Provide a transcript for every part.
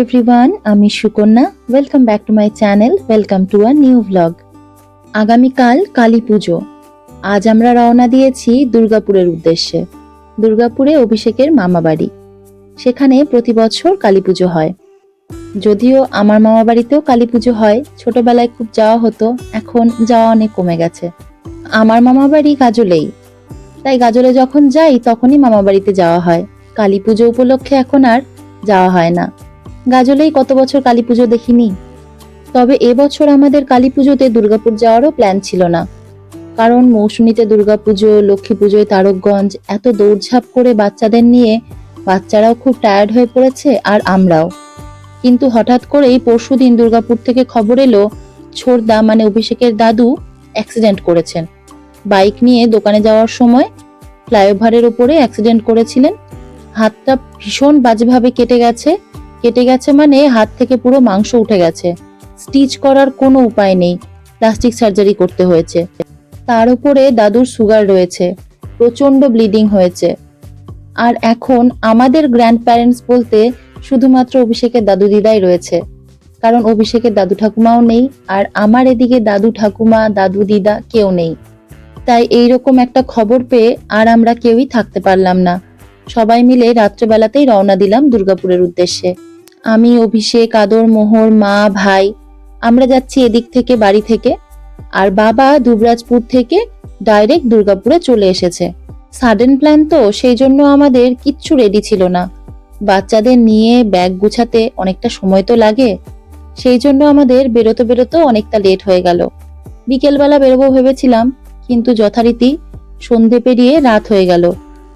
Everyone আমি Sukanya. Welcome back to my channel welcome to a new blog আগামীকাল কালী পুজো। আজ আমরা রওনা দিয়েছি দুর্গাপুরের উদ্দেশ্যে। দুর্গাপুরে অভিষেকের মামা বাড়ি। সেখানে প্রতি বছর কালী পুজো হয়। যদিও আমার মামা বাড়িতেও কালী পুজো হয়, ছোটবেলায় খুব যাওয়া হতো, এখন যাওয়া অনেক কমে গেছে। আমার মামা বাড়ি গাজলেই। তাই গাজলে যখন যাই, তখনই মামা বাড়িতে যাওয়া হয়। কালী পুজো উপলক্ষে এখন আর যাওয়া হয় না। গাজলেই কত বছর কালী পুজো দেখিনি। তবে এবছর আমাদের কালী পুজোতে দুর্গাপুর যাওয়ারও প্ল্যান ছিল না। কারণ মৌসুমীতে দুর্গাপুজো লক্ষ্মী পুজোয় তারকগঞ্জ এত দৌড়ঝাঁপ করে বাচ্চাদের নিয়ে বাচ্চারাও খুব টায়ার্ড হয়ে পড়েছে আর আমরাও। কিন্তু হঠাৎ করেই পরশুদিন দুর্গাপুর থেকে খবর এলো ছোড়দা মানে অভিষেকের দাদু অ্যাক্সিডেন্ট করেছেন। বাইক নিয়ে দোকানে যাওয়ার সময় ফ্লাইওভারের উপরে অ্যাক্সিডেন্ট করেছিলেন। হাতটা ভীষণ বাজেভাবে কেটে গেছে। কেটে গেছে মানে হাত থেকে পুরো মাংস উঠে গেছে। স্টিচ করার কোনো উপায় নেই। প্লাস্টিক সার্জারি করতে হয়েছে। তার উপরে দাদুর সুগার রয়েছে। প্রচণ্ড ব্লিডিং হয়েছে। আর এখন আমাদের গ্র্যান্ড প্যারেন্টস বলতে শুধুমাত্র অভিষেকের দাদু দিদাই রয়েছে। কারণ অভিষেকের দাদু ঠাকুমাও নেই আর আমার এদিকে দাদু ঠাকুমা, দাদু দিদা কেউ নেই। তাই এইরকম একটা খবর পেয়ে আর আমরা কেউই থাকতে পারলাম না। সবাই মিলে রাত্রেবেলাতেই রওনা দিলাম দুর্গাপুরের উদ্দেশ্যে। আমি, অভিষেক, আদর, মোহর, মা, ভাই, আমরা যাচ্ছি এদিক থেকে বাড়ি থেকে। আর বাবা দুবরাজপুর থেকে ডাইরেক্ট দুর্গাপুরে চলে এসেছে। সাডেন প্ল্যান তো, সেই জন্য আমাদের কিচ্ছু রেডি ছিল না। বাচ্চাদের নিয়ে ব্যাগ গুছাতে অনেকটা সময় তো লাগে। সেই জন্য আমাদের বেরোতে বেরোতেও অনেকটা লেট হয়ে গেল। বিকেলবেলা বেরোবো ভেবেছিলাম, কিন্তু যথারীতি সন্ধে পেরিয়ে রাত হয়ে গেল।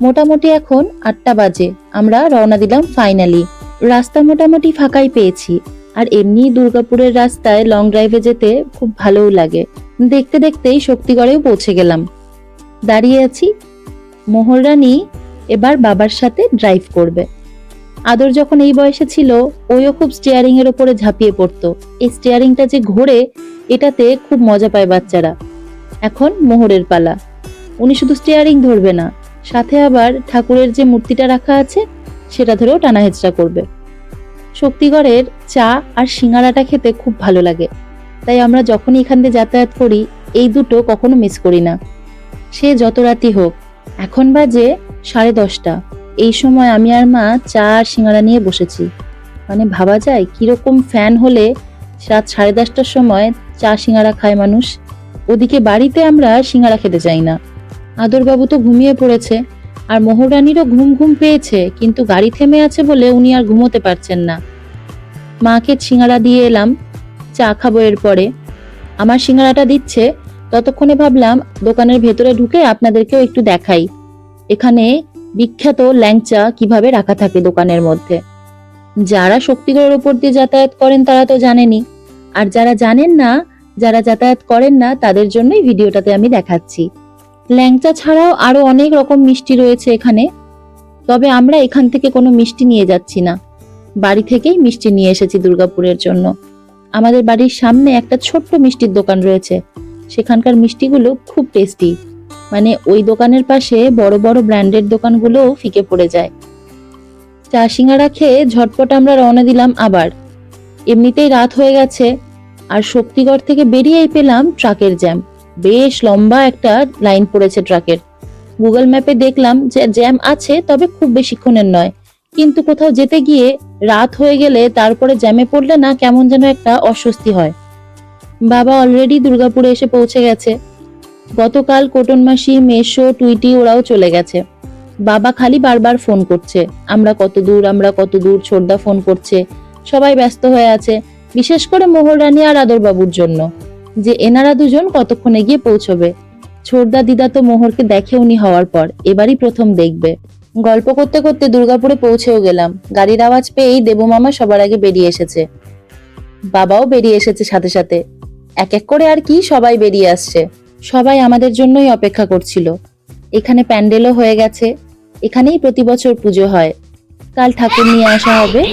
মোটামুটি এখন আটটা বাজে, আমরা রওনা দিলাম ফাইনালি রাস্তা মোটামুটি ফাঁকাই পেয়েছি। আর এমনি দুর্গাপুরের রাস্তায় লং ড্রাইভে যেতে খুব ভালোও লাগে। দেখতে দেখতেই শক্তিগড়েও পৌঁছে গেলাম। দাঁড়িয়ে আছি। মোহররানী এবার বাবার সাথে ড্রাইভ করবে। আদর যখন এই বয়সে ছিল, ওইও খুব স্টিয়ারিং এর ওপরে ঝাঁপিয়ে পড়তো। এই স্টিয়ারিংটা যে ঘোরে, এটাতে খুব মজা পায় বাচ্চারা। এখন মোহরের পালা। উনি শুধু স্টিয়ারিং ধরবে না, সাথে আবার ঠাকুরের যে মূর্তিটা রাখা আছে সেটা ধরেও টানা হেঁচড়া করবে। শক্তিগড়ের চা আর সিঙ্গারাটা খেতে খুব ভালো লাগে। তাই আমরা যখনই এখান দিয়ে যাতায়াত করি, এই দুটো কখনো মিস করি না। সে যত রাতি হোক, এখন বাজে সাড়ে দশটা। এই সময় আমি আর মা চা আর সিঙ্গারা নিয়ে বসেছি। মানে ভাবা যায়, কীরকম ফ্যান হলে রাত সাড়ে দশটার সময় চা সিঙ্গারা খায় মানুষ। ওদিকে বাড়িতে আমরা সিঙ্গারা খেতে চাই না। আদরবাবু তো ঘুমিয়ে পড়েছে। আর মোহরানিরও ঘুম ঘুম পেয়েছে, কিন্তু গাড়ি থেমে আছে বলে উনি আর ঘুমোতে পারছেন না। মাকে সিঙ্গারা দিয়ে এলাম, চা খাব এরপরে। আমার সিঙ্গারাটা দিচ্ছে, ততক্ষণে ভাবলাম দোকানের ভেতরে ঢুকে আপনাদেরকেও একটু দেখাই। এখানে বিখ্যাত ল্যাংচা কীভাবে রাখা থাকে দোকানের মধ্যে। যারা শক্তিগড়ের উপর দিয়ে যাতায়াত করেন তারা তো জানেনই। আর যারা জানেন না, যারা যাতায়াত করেন না, তাদের জন্যই ভিডিওটাতে আমি দেখাচ্ছি। ল্যাংচা ছাড়াও আরও অনেক রকম মিষ্টি রয়েছে এখানে। তবে আমরা এখান থেকে কোনো মিষ্টি নিয়ে যাচ্ছি না। বাড়ি থেকেই মিষ্টি নিয়ে এসেছি দুর্গাপুরের জন্য। আমাদের বাড়ির সামনে একটা ছোট্ট মিষ্টির দোকান রয়েছে। সেখানকার মিষ্টিগুলো খুব টেস্টি। মানে ওই দোকানের পাশে বড় বড় ব্র্যান্ডের দোকানগুলোও ফিকে পড়ে যায়। চা সিঙ্গারা খেয়ে ঝটপট আমরা রওনা দিলাম আবার। এমনিতেই রাত হয়ে গেছে, আর শক্তিগড় থেকে বেরিয়েই পেলাম ট্রাকের জ্যাম। বেশ লম্বা একটা লাইন পড়েছে ট্রাকের। গুগল ম্যাপে দেখলাম যে জ্যাম আছে, তবে খুব বেশিক্ষণের নয়। কিন্তু কোথাও যেতে গিয়ে রাত হয়ে গেলে তারপরে জ্যামে পড়লে না কেমন যেন একটা অস্বস্তি হয়। বাবা অলরেডি দুর্গাপুরে এসে পৌঁছে গেছে। গতকাল কোটন মাসি, মেশো, টুইটি ওরাও চলে গেছে। বাবা খালি বারবার ফোন করছে। আমরা কত দূর, আমরা কত দূর, ছোটদা ফোন করছে। সবাই ব্যস্ত হয়ে আছে, বিশেষ করে মোহর রানী আর আদরবাবুর জন্য। যে এনারা দুজন কতক্ষণে গিয়ে পৌঁছবে? ছোটদা দিদা তো মোহরকে দেখে উনি হওয়ার পর এবারই প্রথম দেখবে। গল্প করতে করতে দুর্গাপুরে পৌঁছেও গেলাম। গাড়ির আওয়াজ পেয়েই দেবমামা সবার আগে বেরিয়ে এসেছে। বাবাও বেরিয়ে এসেছে সাথে সাথে। এক এক করে আর কি সবাই বেরিয়ে আসছে। সবাই আমাদের জন্যই অপেক্ষা করছিল। এখানে প্যান্ডেলও হয়ে গেছে। এখানেই প্রতি বছর পুজো হয়। কাল ঠাকুর নিয়ে আসা হবে।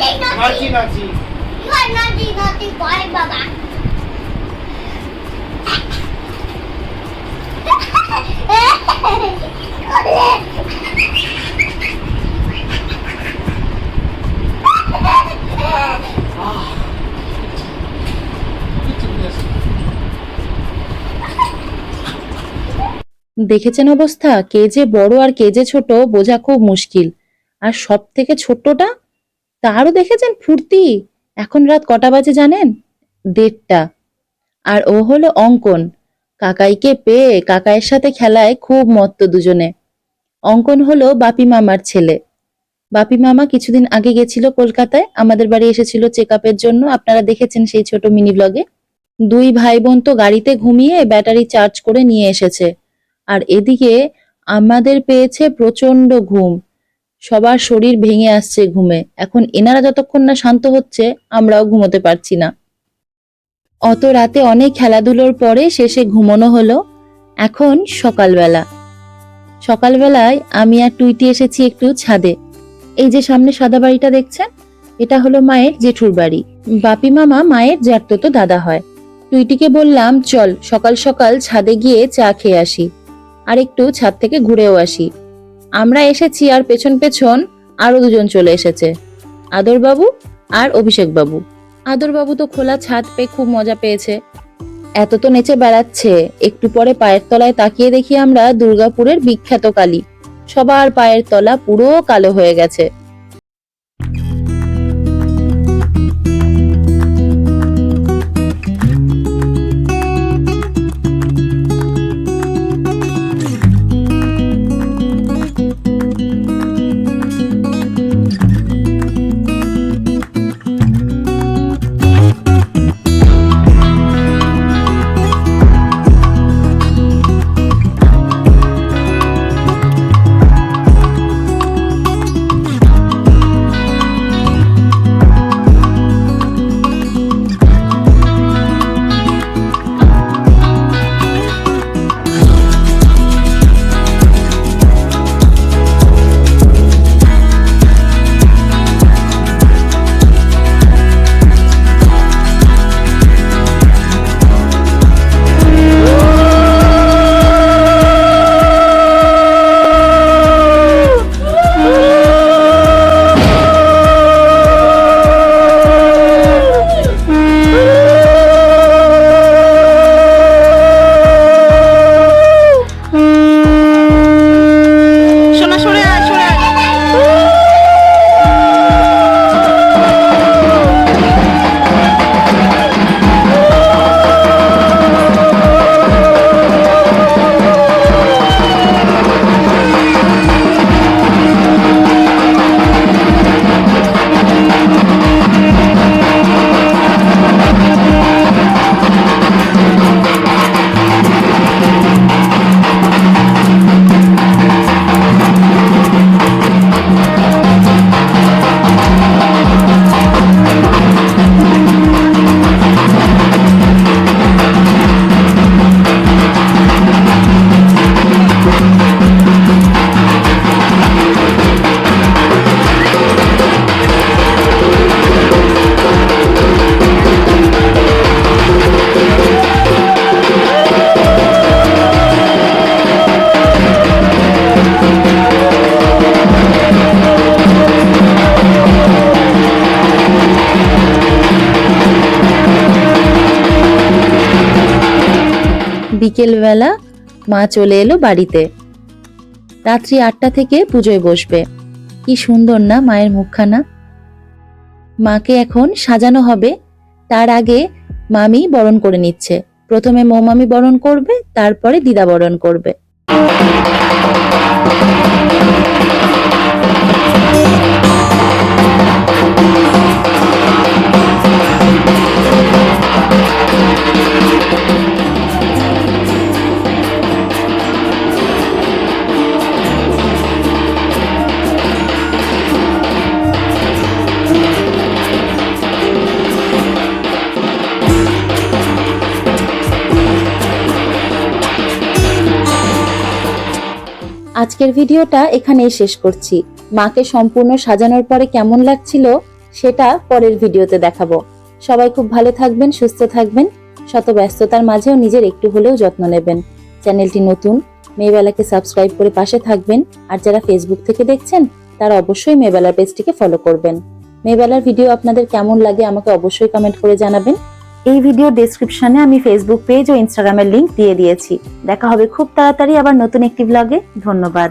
নাচি নাচি বাবা দেখেছেন অবস্থা? কে যে বড় আর কে যে ছোট বোঝা খুব মুশকিল। আর সব থেকে ছোট্টটা তারও দেখেছেন ফুর্তি? এখন রাত কটা বাজে জানেন? দেড়টা। আর ও হলো অঙ্কন। কাকাইকে পেয়ে কাকাইয়ের সাথে খেলায় খুব মত্ত দুজনে। অঙ্কন হলো বাপি মামার ছেলে। বাপি মামা কিছুদিন আগে গেছিল কলকাতায়, আমাদের বাড়ি এসেছিল চেক জন্য। আপনারা দেখেছেন সেই ছোট মিনি ব্লগে। দুই ভাই বোন তো গাড়িতে ঘুমিয়ে ব্যাটারি চার্জ করে নিয়ে এসেছে। আর এদিকে আমাদের পেয়েছে প্রচণ্ড ঘুম। সবার শরীর ভেঙে আসছে ঘুমে। এখন এনারা যতক্ষণ না শান্ত হচ্ছে, আমরাও ঘুমোতে পারছি না। অত রাতে অনেক খেলাধুলোর পরে শেষে ঘুমোনো হলো। এখন সকালবেলা। সকালবেলায় আমি আর টুইটি এসেছি একটু ছাদে। এই যে সামনে সাদা বাড়িটা দেখছেন, এটা হলো মায়ের জেঠুর বাড়ি। বাপি মামা মায়ের জ্যাঠতো দাদা হয়। টুইটিকে বললাম, চল, সকাল সকাল ছাদে গিয়ে চা খেয়ে আসি। আর একটু ছাদ থেকে ঘুরেও আসি। আমরা এসেছি আর পেছন পেছন আরও দুজন চলে এসেছে। আদরবাবু আর অভিষেক বাবু আদরবাবু তো খোলা ছাদ পেয়ে খুব মজা পেয়েছে। এত তো নেচে বেড়াচ্ছে। একটু পরে পায়ের তলায় তাকিয়ে দেখি আমরা দুর্গাপুরের বিখ্যাত কালী। সবার পায়ের তলা পুরো কালো হয়ে গেছে। বিকেলবেলা মা চলে এলো বাড়িতে। রাত্রি আটটা থেকে পুজোয় বসবে। কি সুন্দর না মায়ের মুখখানা। মাকে এখন সাজানো হবে, তার আগে মামি বরণ করে নিচ্ছে। প্রথমে মৌমামি বরণ করবে, তারপরে দিদা বরণ করবে। আজকের ভিডিওটা এখানেই শেষ করছি। মাকে সম্পূর্ণ সাজানোর পরে কেমন লাগছিল সেটা পরের ভিডিওতে দেখাবো। সবাই খুব ভালো থাকবেন, সুস্থ থাকবেন শত ব্যস্ততার মাঝেও নিজের একটু হলেও যত্ন নেবেন। চ্যানেলটি নতুন, মেয়েবেলাকে সাবস্ক্রাইব করে পাশে থাকবেন, আর যারা ফেসবুক থেকে দেখছেন, তারা অবশ্যই মেয়েবেলার পেজটিকে ফলো করবেন। মেয়েবেলার ভিডিও আপনাদের কেমন লাগে আমাকে অবশ্যই কমেন্ট করে জানাবেন। এই ভিডিও ডেসক্রিপশনে আমি ফেসবুক পেজ ও ইনস্টাগ্রামের লিংক দিয়ে দিয়েছি। দেখা হবে খুব তাড়াতাড়ি আবার নতুন একটি ব্লগে ধন্যবাদ।